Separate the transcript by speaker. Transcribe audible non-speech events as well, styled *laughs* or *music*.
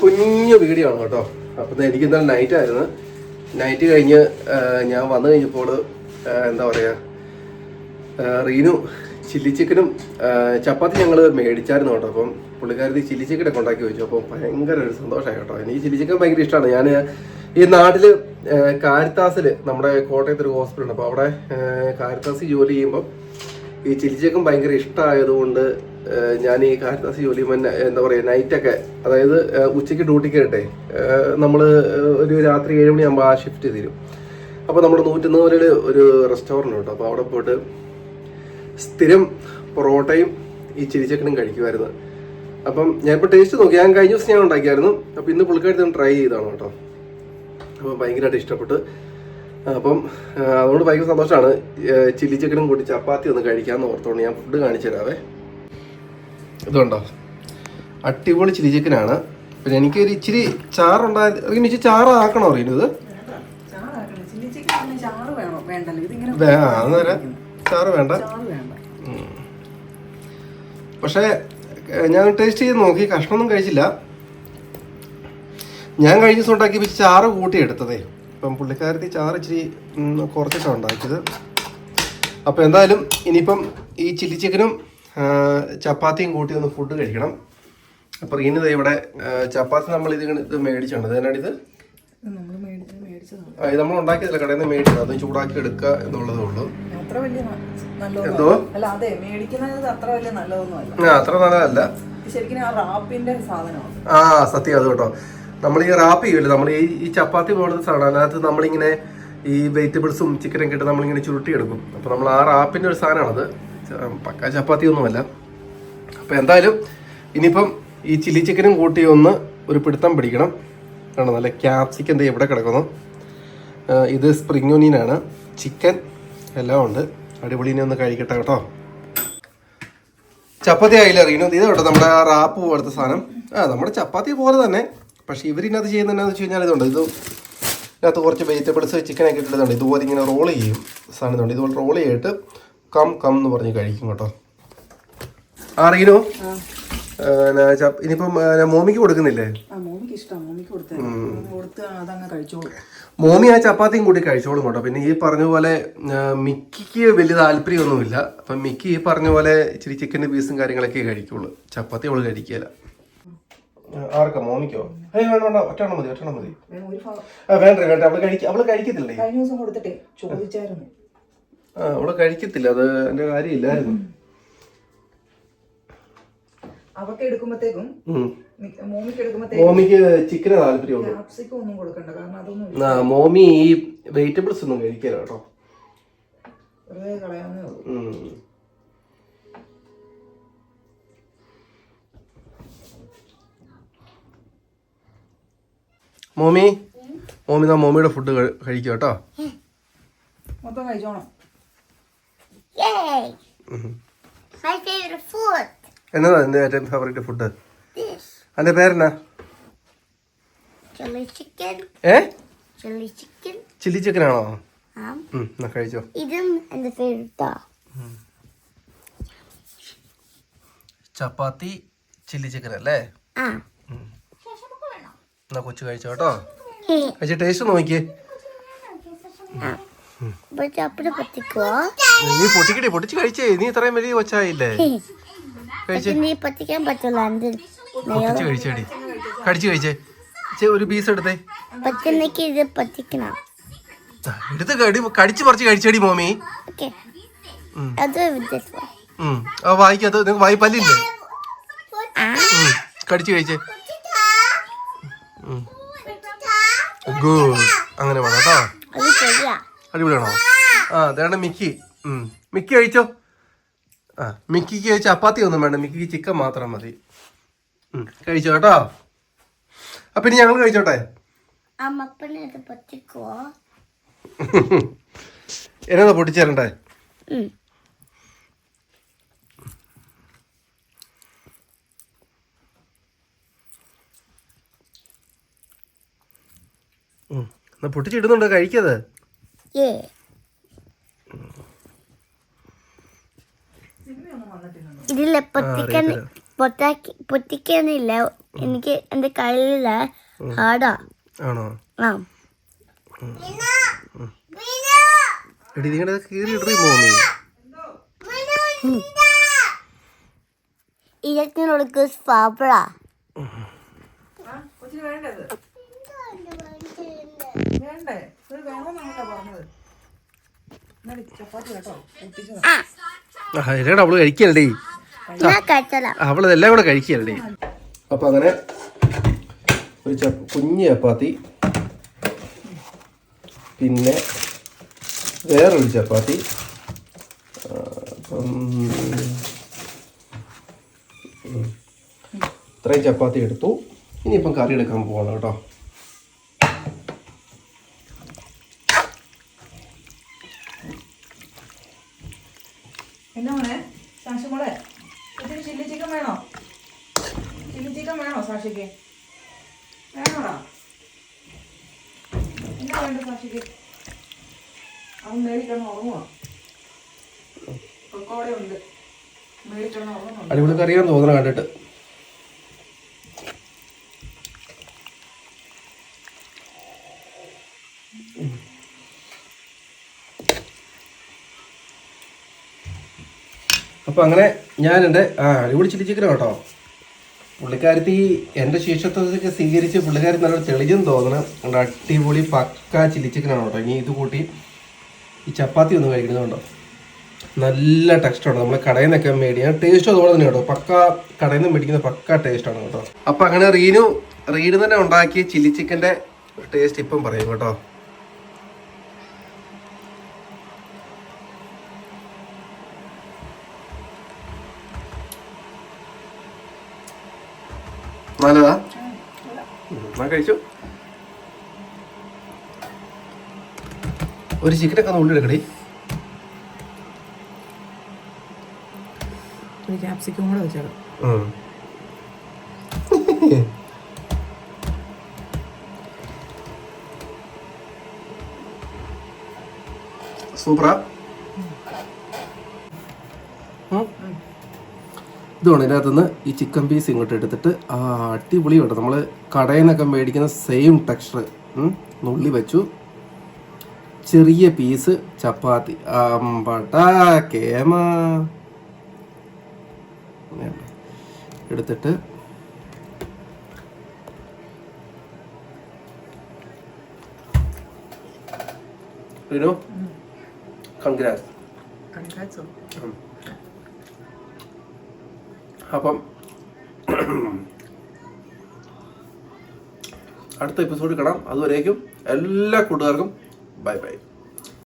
Speaker 1: കുഞ്ഞു വീഡിയോ ആണ് കേട്ടോ. അപ്പം എനിക്ക് ഇന്നലെ നൈറ്റ് ആയിരുന്നു. നൈറ്റ് കഴിഞ്ഞ് ഞാൻ വന്നു കഴിഞ്ഞപ്പോൾ എന്താ പറയുക റീനു ചില്ലി ചിക്കനും ചപ്പാത്തി ഞങ്ങൾ മേടിച്ചായിരുന്നു കേട്ടോ. അപ്പം പുള്ളിക്കാരത്തി ചില്ലി ചിക്കനൊക്കെ ഉണ്ടാക്കി വെച്ചു. അപ്പോൾ ഭയങ്കര ഒരു സന്തോഷമായി കേട്ടോ. എനിക്ക് ചില്ലി ചിക്കൻ ഭയങ്കര ഇഷ്ടമാണ്. ഞാൻ ഈ നാട്ടിൽ കാരിത്താസിൽ നമ്മുടെ കോട്ടയത്ത് ഒരു ഹോസ്പിറ്റൽ ഉണ്ട്. അപ്പോൾ അവിടെ കാരിത്താസിൽ ജോലി ചെയ്യുമ്പോൾ ഈ ചില്ലി ചിക്കൻ ഭയങ്കര ഇഷ്ടമായതുകൊണ്ട് ഞാൻ ഈ കാരിത്താസ് ജോലി ചെയ്യുമ്പോൾ ന- എന്താ പറയുക നൈറ്റൊക്കെ അതായത് ഉച്ചയ്ക്ക് ഡ്യൂട്ടി കയറട്ടെ നമ്മൾ ഒരു രാത്രി ഏഴ് മണിയാകുമ്പോൾ ആ ഷിഫ്റ്റ് തീരും. അപ്പോൾ നമ്മൾ നമ്മുടെ പോലെ ഒരു റെസ്റ്റോറന്റ് ഉണ്ട് അപ്പോൾ അവിടെ പോയിട്ട് സ്ഥിരം പൊറോട്ടയും ഈ ചിരിച്ചക്കനും ചിക്കനും കഴിക്കുമായിരുന്നു അപ്പം ഞാൻ ഇപ്പോൾ ടേസ്റ്റ് നോക്കി. ഞാൻ കഴിഞ്ഞ ദിവസം ഞാൻ ഉണ്ടാക്കിയായിരുന്നു. അപ്പോൾ ഇന്ന് പുള്ളിക്കാരത്തി ട്രൈ ചെയ്താണ് കേട്ടോ. അപ്പോൾ ഭയങ്കരമായിട്ട് ഇഷ്ടപ്പെട്ട്. അപ്പം അതുകൊണ്ട് ഭയങ്കര സന്തോഷമാണ് ചില്ലി ചിക്കനും കൂടി ചപ്പാത്തി ഒന്ന് കഴിക്കാമെന്ന് ഓർത്തോണ്ട് ഞാൻ ഫുഡ് കാണിച്ചു തരാവേ. ഇതുണ്ടോ? അടിപൊളി ചില്ലി ചിക്കനാണ് പിന്നെ എനിക്കൊരു ഇച്ചിരി ചാറുണ്ടായത് ഇങ്ങനെ ഇച്ചിരി ചാറ് ആക്കണോ അറിയുന്നു ഇത്.
Speaker 2: ചാറാക്കണം. പിന്നെ ചാറ്
Speaker 1: വേണ്ട.
Speaker 2: ചാറ് വേണ്ട.
Speaker 1: പക്ഷേ ഞാൻ ടേസ്റ്റ് ചെയ്ത് നോക്കി. കഷ്ണമൊന്നും കഴിച്ചില്ല. ഞാൻ കഴിഞ്ഞ ദിവസം ഉണ്ടാക്കി ഇച്ചിരി ചാറ് കൂട്ടി എടുത്തതേ. ഇപ്പം പുള്ളിക്കാരത്തി ചാറ് ഇച്ചിരി കുറച്ചിട്ടാണ് ഉണ്ടാക്കിയത്. അപ്പോൾ എന്തായാലും ഇനിയിപ്പം ഈ ചില്ലി ചിക്കനും ചപ്പാത്തിയും കൂട്ടി ഒന്ന് ഫുഡ് കഴിക്കണം. അപ്പോൾ ഇനി ഇവിടെ ചപ്പാത്തി നമ്മൾ ഇത് ഇത് മേടിച്ചാണ് അതിനാണ് ഇത്?
Speaker 2: നമ്മൾ
Speaker 1: ഉണ്ടാക്കിയതല്ല കടയിൽ നിന്ന് മേടിച്ചത്? അത് ചൂടാക്കി എടുക്കുക എന്നുള്ളതേ ഉള്ളൂ. എന്തോ?
Speaker 2: അത്ര വലിയ
Speaker 1: ആ അത്ര നല്ലതല്ല.
Speaker 2: ആ
Speaker 1: സത്യം അത് കേട്ടോ. നമ്മൾ ഈ റാപ്പ് ചെയ്യൂല? നമ്മൾ ഈ ഈ ചപ്പാത്തി പോലത്തെ സാധനം. അതിനകത്ത് നമ്മളിങ്ങനെ ഈ വെജിറ്റബിൾസും ചിക്കനൊക്കെ ഇട്ട് നമ്മളിങ്ങനെ ചുരുട്ടിയെടുക്കും. അപ്പോൾ നമ്മൾ ആ റാപ്പിന്റെ ഒരു സാധനമാണത്. പക്ക ചപ്പാത്തി ഒന്നുമല്ല. അപ്പോൾ എന്തായാലും ഇനിയിപ്പം ഈ ചില്ലി ചിക്കനും കൂട്ടി ഒന്ന് ഒരു പിടുത്തം പിടിക്കണം. ആണ്? നല്ല ക്യാപ്സിക്കൻ ദേ ഇവിടെ കിടക്കുന്നു. ഇത് സ്പ്രിംഗ് ഒനിയനാണ് ചിക്കൻ എല്ലാം ഉണ്ട്. അടിപൊളിനെ ഒന്ന് കഴിക്കട്ടെ കേട്ടോ. ചപ്പാത്തി റീനു? ഇത് കേട്ടോ നമ്മുടെ ആ റാപ്പ് പോലത്തെ സാധനം. ആ നമ്മുടെ ചപ്പാത്തി പോലെ തന്നെ. പക്ഷേ ഇവരിനകത്ത് ചെയ്യുന്നത് എന്താണെന്ന് വെച്ച് കഴിഞ്ഞാൽ ഇതുണ്ട്. ഇത് ഇതിനകത്ത് കുറച്ച് വെജിറ്റബിൾസ് ചിക്കനൊക്കെ ഇട്ടിട്ടുണ്ട്. ഇതുപോലെ ഇങ്ങനെ റോൾ ചെയ്യും. സാധനം ഇതുണ്ട്. ഇതുപോലെ റോൾ ചെയ്തിട്ട് കം കം എന്ന് പറഞ്ഞ് കഴിക്കും കേട്ടോ. ആ. റീനു ഇനിയിപ്പം മോമിക്ക് കൊടുക്കുന്നില്ലേ? മോമി ആ ചപ്പാത്തിയും കൂടി കഴിച്ചോളും കേട്ടോ. പിന്നെ ഈ പറഞ്ഞ പോലെ മിക്കിക്ക് വലിയ താല്പര്യമൊന്നുമില്ല. അപ്പം മിക്കി ഈ പറഞ്ഞ പോലെ ഇച്ചിരി ചിക്കന്റെ പീസും കാര്യങ്ങളൊക്കെ കഴിക്കുള്ളൂ. ചപ്പാത്തി അവൾ കഴിക്കില്ല ആർക്കാ? മോമിക്കോ? ഏയ് വേണ്ട വേണ്ട. ഒറ്റണ്ണം മതി ഒറ്റണ്ണം മതി. വേണ്ട വേണ്ട. അവൾ കഴിക്ക അവൾ കഴിക്കത്തില്ലേ?
Speaker 2: കഴിഞ്ഞ ദിവസം കൊടുത്തിട്ടേ. ചോദിച്ചായിരുന്നു.
Speaker 1: ആ അവൾ കഴിക്കത്തില്ല. അത് എന്റെ കാര്യമില്ലായിരുന്നു.
Speaker 2: അവക്ക് എടുക്കുമ്പോഴത്തേക്കും
Speaker 1: ഉം.
Speaker 2: മോമിക്ക്
Speaker 1: ചിക്കന് താല്പര്യമുള്ളൂ
Speaker 2: ഒന്നും കൊടുക്കണ്ട. കാരണം അതൊന്നും
Speaker 1: ആ മോമി ഈ വെജിറ്റബിൾസ് ഒന്നും കഴിക്കില്ല കേട്ടോ.
Speaker 2: വെറുതെ കളയാവുന്നേ ഉള്ളൂ.
Speaker 1: ഉം. മോമി? മോമി നാ മോമിയുടെ ഫുഡ് കഴിക്കാം കേട്ടോ.
Speaker 2: മൊത്തം കഴിച്ചോണം.
Speaker 3: Yay! Mm -hmm. My favorite food.
Speaker 1: എന്നതാ എന്റെ ഏറ്റവും ഫേവറേറ്റ് ഫുഡ് അതിന്റെ പേരെന്നാ? ചില്ലി ചിക്കൻ ആണോ? കഴിച്ചോ. ചപ്പാത്തി ചില്ലി ചിക്കൻ അല്ലേ? കൊച്ചു
Speaker 3: കഴിച്ചോട്ടോ
Speaker 1: കഴിച്ച ടേസ്റ്റ് നോക്കിയേ. നീ പൊട്ടിക്കടി പൊട്ടിച്ച് കഴിച്ചേ. നീ ഇത്രയും വലിയ കൊച്ചായില്ലേ. പൊട്ടിച്ച് കഴിച്ചേടി. കടിച്ച് കഴിച്ചേ. ഒരു പീസ് എടുത്തേ.
Speaker 3: ഇത്
Speaker 1: എടുത്ത് കടി കടിച്ചു പറിച്ച് കഴിച്ചേടി മോമി. വായിക്കത് നിങ്ങൾക്ക് വായി കടിച്ചു. കഴിച്ചേ. ഗുഡ് അങ്ങനെ വേണം കേട്ടോ. അടിപൊളിയാണോ? ആ അതാണ് മിക്കി. മിക്കി കഴിച്ചോ? ആ മിക്കിക്ക് ചപ്പാത്തി ഒന്നും വേണ്ട. മിക്കിക്ക് ചിക്കൻ മാത്രം മതി. കഴിച്ചോ കേട്ടോ? അപ്പൊ ഇനി ഞങ്ങൾ കഴിച്ചോട്ടെ? *laughs* എന്നാ പൊട്ടിച്ചേരണ്ടേ. എന്നാ പൊട്ടിച്ചിടുന്നുണ്ടോ കഴിക്കത്?
Speaker 3: Yeah. ഇതില്ല പൊട്ടിക്കൻ പൊട്ടാക്കി പൊട്ടിക്കാനില്ല. എനിക്ക് എന്റെ കയ്യിൽ ഹാർഡാ.
Speaker 1: ആണോ?
Speaker 3: ആ.
Speaker 1: എടി നിങ്ങളുടെ കീറി ഇടറി മോമി
Speaker 2: വേണ്ടേ? പൊട്ടിച്ചതാ
Speaker 1: അവൾ കഴിക്കല്ലേ? ഇതെല്ലാം കൂടെ കഴിക്കല്ലേ? അപ്പൊ അങ്ങനെ ഒരു കുഞ്ഞു കുഞ്ഞ് ചപ്പാത്തി. പിന്നെ വേറൊരു ചപ്പാത്തി. ഉം. ഇത്രയും ചപ്പാത്തി എടുത്തു. ഇനിയിപ്പം കറി എടുക്കാൻ പോകണം കേട്ടോ.
Speaker 2: എന്നാ മോനെ സാക്ഷി മോളെ ഇത്തിരി ചില്ലി ചിക്കൻ വേണോ? ചില്ലി ചിക്കൻ വേണോ സാക്ഷിക്ക് വേണോടാ. എന്നാ വേണ്ട സാക്ഷിക്ക് അവൻ മേടിക്കണം ഉറങ്ങുവാ? കൊക്കോടെ ഉണ്ട്
Speaker 1: അടിപൊളി കറിയാന്ന് തോന്നണം കണ്ടിട്ട്. അപ്പം അങ്ങനെ ഞാൻ എന്റെ ആ അടിപൊളി ചില്ലി ചിക്കൻ കേട്ടോ. പുള്ളിക്കാരത്തി എന്റെ ശേഷത്വത്തൊക്കെ സ്വീകരിച്ച് പുള്ളിക്കാരി നല്ലൊരു തെളിഞ്ഞെന്ന് തോന്നണം അതുകൊണ്ട് അടിപൊളി പക്ക ചില്ലി ചിക്കനാണ് കേട്ടോ. ഇനി ഇത് കൂട്ടി ഈ ചപ്പാത്തി ഒന്ന് കഴിക്കുന്നതുകൊണ്ടോ നല്ല ടെക്സ്റ്റാണ് നമ്മൾ കടയിൽ നിന്നൊക്കെ മേടിക്കുക ടേസ്റ്റ് അതുപോലെ തന്നെ കേട്ടോ. പക്ക കടയിൽ നിന്ന് മേടിക്കുന്ന പക്ക ടേസ്റ്റാണ് കേട്ടോ. അപ്പോൾ അങ്ങനെ റീനു റീനു തന്നെ ഉണ്ടാക്കിയ ചില്ലി ചിക്കന്റെ ടേസ്റ്റ് ഇപ്പം പറയും കേട്ടോ. നല്ലതാ? ഞാൻ കഴിച്ചു? ഒരു ചിക്കനൊക്കെ ഒന്ന് ഉള്ളിലെടുക്കടി.
Speaker 2: ഒരു ക്യാപ്സിക്കും കൂടെ
Speaker 1: സൂപ്പറാ. ഇതുകൊണ്ട് ഇതിനകത്തുനിന്ന് ഈ ചിക്കൻ പീസ് ഇങ്ങോട്ട് എടുത്തിട്ട് ആ അടിപൊളി കേട്ടോ. നമ്മൾ കടയിൽ നിന്നൊക്കെ മേടിക്കുന്ന സെയിം ടെക്സ്ചർ നുള്ളി വെച്ചു. ചെറിയ പീസ് ചപ്പാത്തി. അമ്പട കേമ. എടുത്തിട്ട് കൺഗ്രാറ്റ്സ് കൺഗ്രാസ് അപ്പം അടുത്ത എപ്പിസോഡ് കാണാം. അതുവരേക്കും എല്ലാ കൂട്ടുകാർക്കും ബൈ ബൈ